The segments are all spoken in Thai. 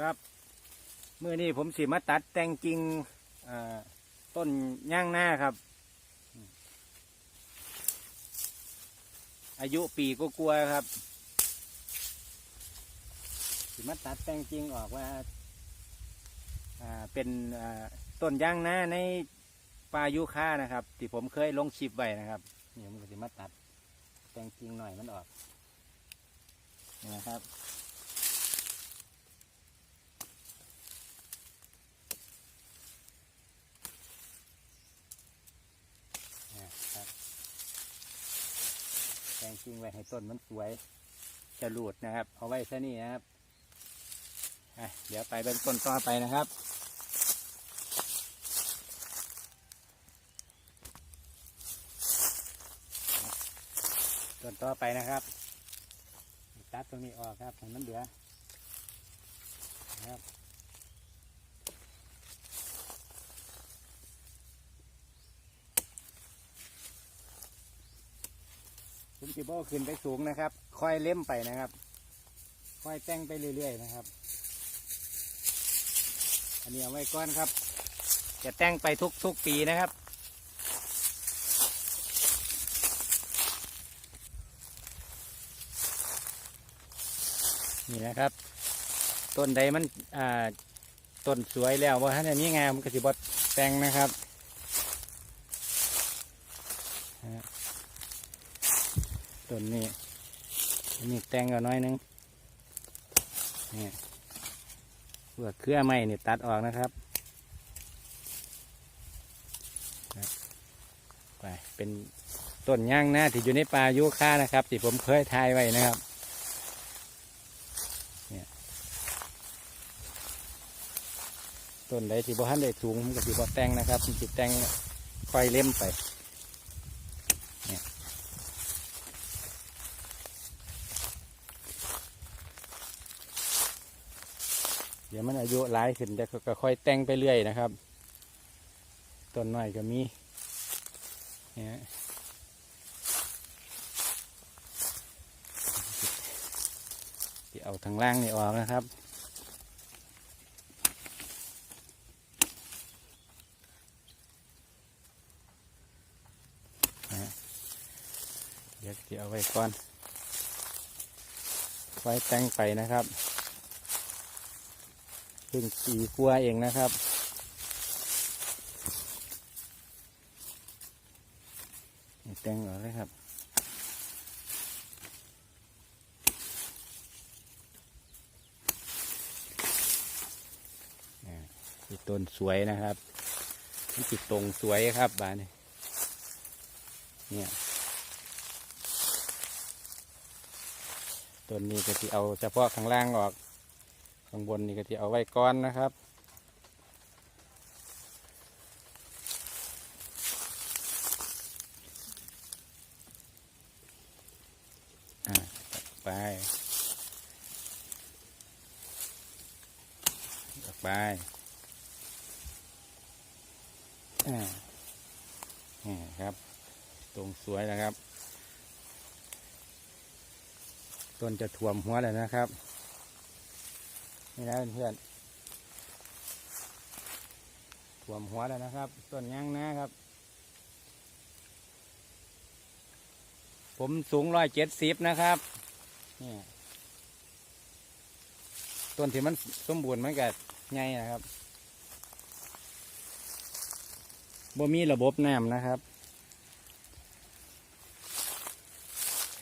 ครับเมื่อนี้ผมสิมาตัดแตงจริงต้นย่างหน้าครับ อายุปีก็กลัวครับสิมาตัดแตงจริงออกว่าเป็นต้นย่างหน้าในป่ายุค่านะครับ ที่ผมเคยลงคลิปไว้นะครับนี่ผมก็สิมาตัดแตงจริงหน่อยมันออกนะครับ แทงจริงไว้ให้ต้นมันสวยจะหลุดนะครับ เอาไว้ซะนี่นะครับเดี๋ยวไปเบื้องต้นต่อไปนะครับต้นต่อไปนะครับตัดตรงนี้ออกครับให้มันเหลือนะครับ ผมจะบอขึ้นไปสูงนะครับ ค่อยเล่มไปนะครับ ค่อยแต่งไปเรื่อยๆนะครับ อันนี้เอาไว้ก้อนครับ จะแต่งไปทุกๆปีนะครับนี่นะครับ ต้นใดมันอ่าต้นสวยแล้วว่าท่านนี้งามก็สิบดแต่งนะครับฮะ ต้นนี้อันนี้แตงก็น้อยนึงนี่เปลือกเครือไม้นี่ตัดออกนะครับ ไปเป็นต้นย่างหน้าที่อยู่ในป่ายุค่านะครับ ที่ผมเคยทายไว้นะครับเนี่ยต้นใดที่บ่ทันได้สูงผมก็สิบ่แต่งนะครับผมสิแต่งค่อยเล่มไป ดี๋ยวมันอายุหลายขึ้นจะก็ค่อยแต่งไปเรื่อยนะครับต้นหน้อยก็มีเนี่ยเอาทางล่างนี่ออกนะครับนะเดี๋ยวเอาไว้ก่อน ไว้แต่งไปนะครับ พิ่งปีกลัวเองนะครับ แต่งออกเลยครับนี่ต้นสวยนะครับนี่คือตรงสวยครับบานนี้เนี่ยต้นนี้ก็ที่เอาเฉพาะข้างล่างออก ข้างบนนี่ก็ที่เอาไว้ก้อนนะครับอ่าต่อไปต่อไปอ่านี่ครับ ตรงสวยแล้วครับ ต้นจะถ่วมหัวเลยนะครับ นี่นะเพื่อนถ่วมหัวแล้วนะครับ ต้นยางนะครับ ผมสูงร้อยเจ็ดสิบนะครับนี่ต้นที่มันสมบูรณ์มันก็ใหญ่นะครับบ่มีระบบน้ำนะครับ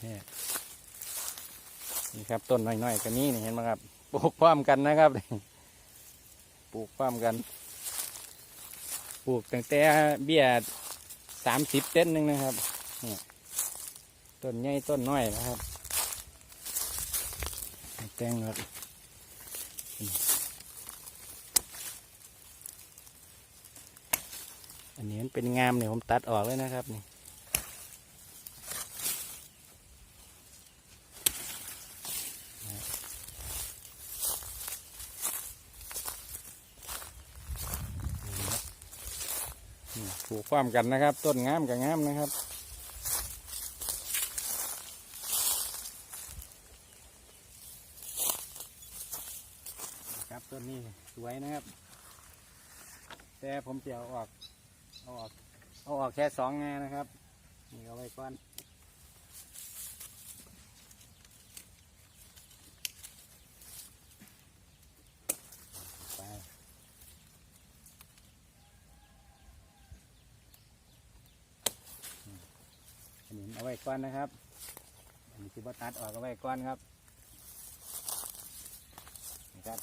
นี่ครับต้นน้อยๆกันนี้นี่เห็นไหมครับ ปลูกพร้อมกันนะครับปลูกพร้อมกัน ปลูกตั้งแต่เบี้ยสามสิบเต้นหนึ่งนะครับนี่ต้นใหญ่ต้นน้อยนะครับแตงครับอันนี้มันเป็นงามเนี่ยผมตัดออกเลยนะครับนี่ ลูกความกันนะครับ ต้นงามกับงามนะครับครับต้นนี้สวยนะครับ แต่ผมจะเอาออกเอาออกเอาออกแค่สองงานะครับนี่เอาไว้ก่อน ไปอืมอันนี้เอาไว้ก่อนนะครับอันนี้คือว่าตัดออกเอาไว้ก่อนครับนี่ครับ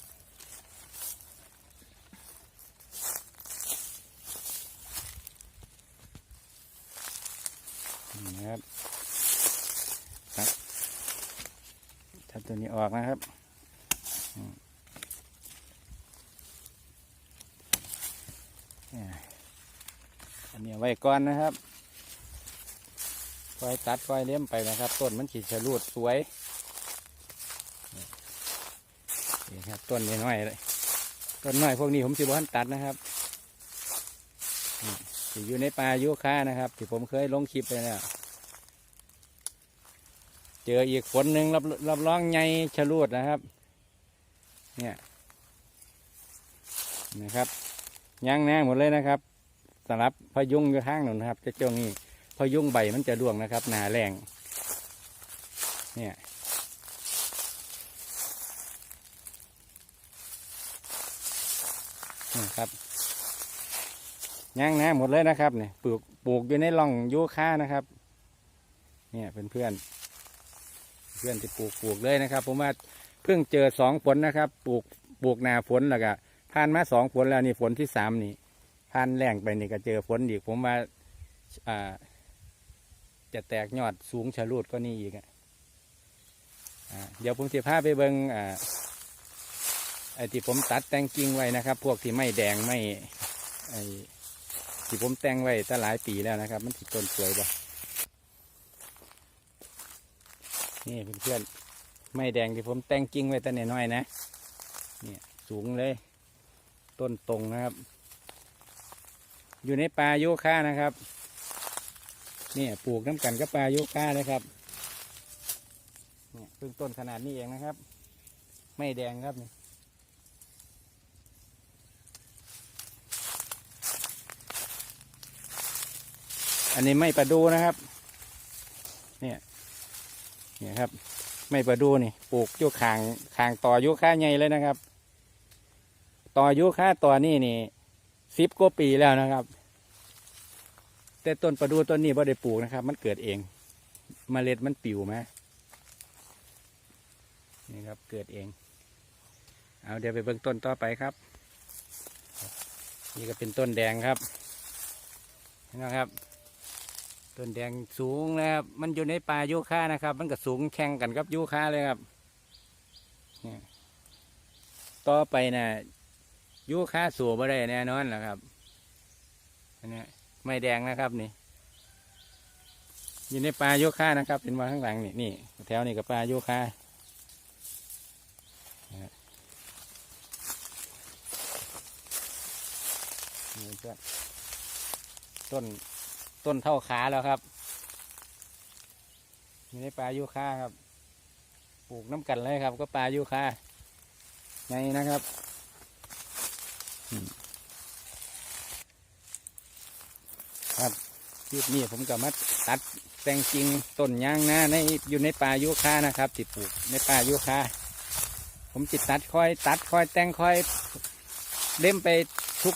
นี่นะครับครับตัดตัวนี้ออกนะครับอันนี้ไว้ก่อนนะครับ ค่อยตัดค่อยเลี้ยมไปนะครับ ต้นมันขีดฉลูดสวยนี่ครับต้นน้อยๆเลยต้นน้อยพวกนี้ผมสิบวันตัดนะครับสิอยู่ในป่ายุค่านะครับ ที่ผมเคยลงคลิปไปแล้วเจออีกฝนหนึ่งรับรับรองไงฉลูดนะครับ เนี่ยนะครับย่างแน่หมดเลยนะครับสำหรับพยุงอยู่ข้างหนุนะครับจะช่วงนี้ พะยุงใบมันจะร่วงนะครับ หนาแรงเนี่ยนี่ครับย่างน่หมดเลยนะครับเนี่ยปลูกปลูกอยู่ในร่องยูคานะครับ เนี่ยเพื่อนเพื่อนเพื่อนที่ปลูกปลูกเลยนะครับ ผมว่าเพิ่งเจอสองฝนนะครับ ปลูกปลูกนาฝนแล้วก็ผ่านมาสองฝนแล้วนี่ฝนที่สามนี่ผ่านแรงไปนี่ก็เจอฝนอีกผมว่าอ่า จะแตกยอดสูงฉลูดก็นี่อีกอะอ่าเดี๋ยวผมจะพาไปเบิงอ่าไอ้ที่ผมตัดแต่งกิ่งไว้นะครับ พวกที่ไม่แดงไม่ไอ้ที่ผมแต่งไว้ตั้งหลายปีแล้วนะครับ มันติดต้นสวยบ่นี่เพื่อนๆไม่แดงที่ผมแต่งกิ่งไว้แต่น้อยๆนะเนี่ยสูงเลย ต้นตรงนะครับ อยู่ในป่าโยคะนะครับ เนี่ยปลูกน้ำกันกับป่าโยคะนะครับเนี่ยเพิ่งต้นขนาดนี้เองนะครับ ไม่แดงครับนี่อันนี้ไม่ประดูนะครับ เนี่ยเนี่ยครับ ไม่ประดูนี่ปลูกอยุคางคางต่ออยุค่าใหญ่เลยนะครับ ต่ออยุค่าต่อนี่นี่สิบกว่าปีแล้วนะครับ แต่ต้นประดูต้นนี้บ่ได้ปลูกนะครับ มันเกิดเองมเมล็ดมันปิวไหมนี่ครับเกิดเอง เอาเดี๋ยวไปเบิ่งต้นต่อไปครับ นี่ก็เป็นต้นแดงครับเห็นะครับ ต้นแดงสูงนะครับ มันอยู่ในป่ายูคานะครับ มันก็สูงแข่งกันกับยูคาเลยครับนี่ต่อไปนะยูคาสูบไม่ได้แน่นอนแหละครับอันนี้ ไม่แดงนะครับนี่อยู่ในป่าโยูคานะครับ เป็นมาข้างหลังนี่นี่แถวนี้กับป่าโยคานะนี่เพื่อนต้นต้นเท่าขาแล้วครับอยู่ในปลายูคาครับ ปลูกน้ำกันเลยครับ ก็ปลายูคาไงนะครับอืม ครับคลิปนี้ผมก็มาตัดแตงจริงต้นยางนาในอยู่ในป่ายูคานะครับที่ปลูกในป่ายูคาผมจิตตัดคอยตัดคอยแต่งคอยเล่มไป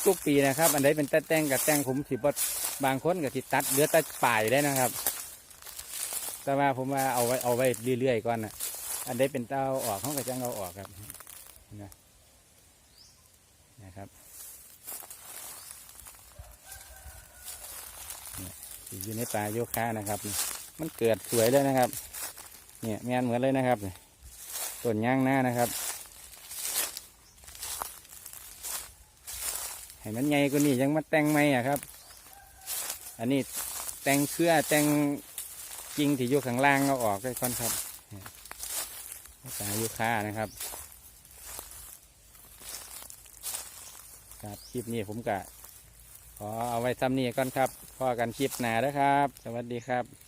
ทุกๆปีนะครับ อันใดเป็นแต่แต่งกับแต่งผมสิบบางคนก็ติตัดเหลือแต่ปลายได้นะครับ แต่ว่าผมว่าเอาไว้เอาไว้เรื่อยๆก่อนนะอันใดเป็นเต้าออกเขาก็จะเอาออกครับนะนะครับเนี่ย อยู่ในป่าโยคะนะครับ มันเกิดสวยเลยนะครับ เนี่ยแมนเหมือนเลยนะครับนี่ต้นย่างหน้านะครับให้มันใหญ่กว่านี้ยังมาแต่งไหมอะครับ อันนี้แต่งเครือแต่งกิ่งที่อยู่ข้างล่างเอาออกได้ก่อนครับสายยูคานะครับครับคลิปนี้ผมกะ ขอเอาไว้ซ้ำนี้ก่อนครับพอกันคลิปหนาแล้วครับ สวัสดีครับ